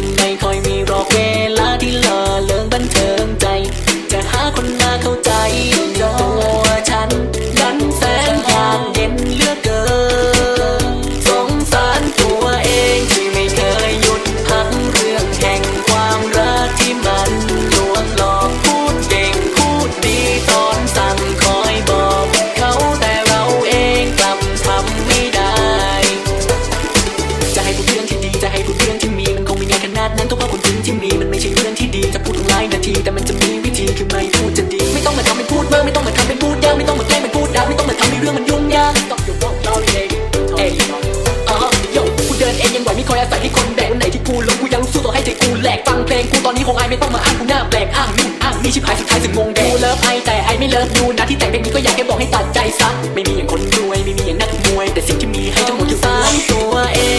ึงไม่ค่อยมีรอกเวลาที่เลอเลิงบันเทิงใจ จะหาคนมาเข้าใจยอ คือไม่พูดจะดี ไม่ต้องมาทำเป็นพูดมากไม่ต้องมาทำเป็นพูดยากไม่ต้องมาแกล้งเป็นพูดดากไม่ต้องมาทำให้เรื่องมันยุ่งยากต้องอยู่องยเองเอ้ยอ๋อโย่กูเดินเองยังไหวไม่คอยอาศัยให้คนแบกวันไหนที่กูล้มกูยังสู้ต่อให้ใจกูแหลกฟังเพลงกูตอนนี้คงไอไม่ต้องมาอ้างกูหน้าแปลกอ้างนู่นอ้างนี่ชิบหายสุดท้ายถึงงงแดงกูเลิฟไอแต่ไอไม่เลิฟยูนะที่แต่งเพลงนี้ก็อยากแค่บอกให้ตัดใจซะไม่มีอย่างคนรวยไม่มีอย่างนักมวย แต่สิ่งที่มีให้ทั้งหมดคือตัวเอง